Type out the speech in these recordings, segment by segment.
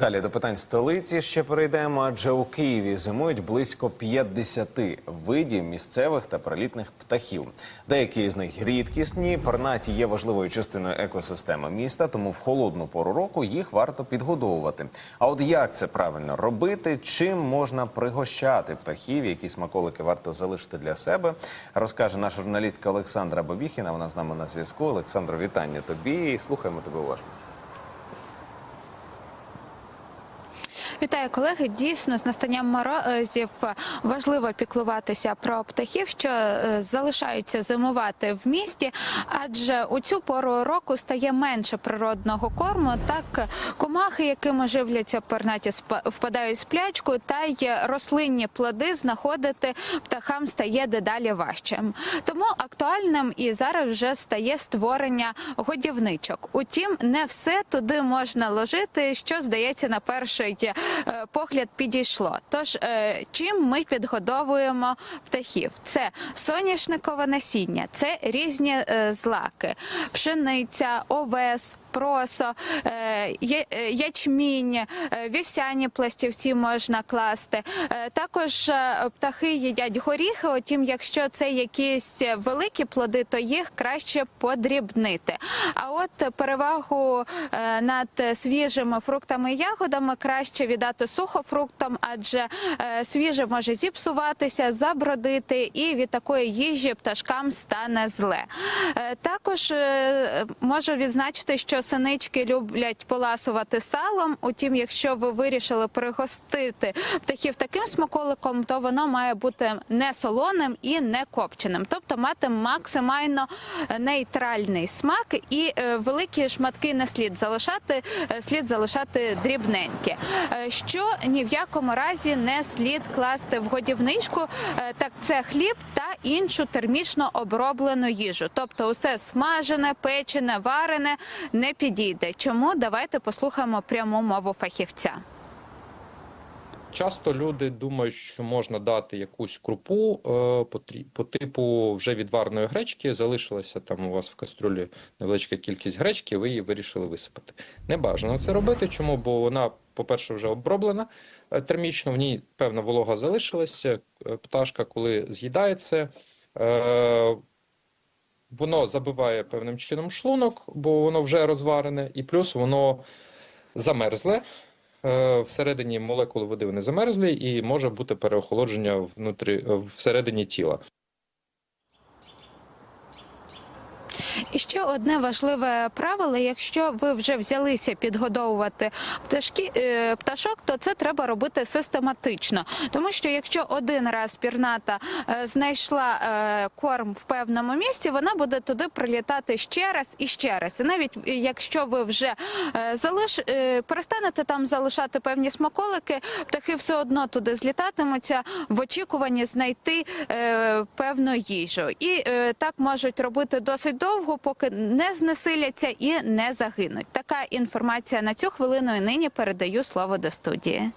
Далі до питань столиці ще перейдемо, адже у Києві зимують близько 50 видів місцевих та прилітних птахів. Деякі з них рідкісні, пернаті є важливою частиною екосистеми міста, тому в холодну пору року їх варто підгодовувати. А от як це правильно робити? Чим можна пригощати птахів? Які смаколики варто залишити для себе? Розкаже наша журналістка Олександра Бабіхіна. Вона з нами на зв'язку. Олександро, вітання тобі. Слухаємо тебе уважно. Вітаю колеги. Дійсно, з настанням морозів важливо піклуватися про птахів, що е, залишаються зимувати в місті, адже у цю пору року стає менше природного корму. Так комахи, якими живляться пернаті, впадають в сплячку, та й рослинні плоди знаходити птахам стає дедалі важчим. Тому актуальним і зараз вже стає створення годівничок. Утім, не все туди можна ложити, що здається на перший погляд підійшло. Тож е, чим ми підгодовуємо птахів? Це соняшникове насіння, це різні е, злаки, пшениця, овес. Просо, е, е, ячмінь, е, вівсяні пластівці можна класти. Також птахи їдять горіхи. Утім, якщо це якісь великі плоди, то їх краще подрібнити. А от перевагу над свіжими фруктами і ягодами краще віддати сухофруктам, адже свіже може зіпсуватися, забродити, і від такої їжі пташкам стане зле. Також можу відзначити, що синички люблять поласувати салом. Утім, якщо ви вирішили пригостити птахів таким смаколиком, то воно має бути не солоним і не копченим, тобто мати максимально нейтральний смак і е, великі шматки не слід залишати, е, слід залишати дрібненькі. Е, Що ні в якому разі не слід класти в годівничку, е, так це хліб та іншу термічно оброблену їжу. Тобто, усе смажене, печене, варене не підійде. Чому давайте послухаємо пряму мову фахівця. Часто люди думають, що можна дати якусь крупу е, по, типу вже відварної гречки. Залишилася там у вас в кастрюлі невеличка кількість гречки, ви її вирішили висипати. Не бажано це робити. Чому? Бо вона, по-перше, вже оброблена е, термічно, в ній певна волога залишилася. Е, Пташка, коли з'їдає це, е, воно забиває певним чином шлунок, бо воно вже розварене, і плюс воно замерзле. Всередині молекули води вони замерзлі, і може бути переохолодження внутрі всередині тіла. І ще одне важливе правило: якщо ви вже взялися підгодовувати пташки, е, пташок, то це треба робити систематично. Тому що якщо один раз пірната е, знайшла е, корм в певному місці, вона буде туди прилітати ще раз і ще раз. І навіть якщо ви вже залиш перестанете там залишати певні смаколики, птахи все одно туди злітатимуться в очікуванні знайти певну їжу. І так можуть робити досить довго, поки не знесиляться і не загинуть. Така інформація на цю хвилину і нині передаю слово до студії.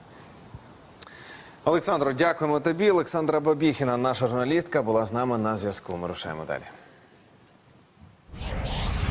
Олександро, дякуємо тобі. Олександра Бабіхіна, наша журналістка, була з нами на зв'язку. Ми рушаємо далі.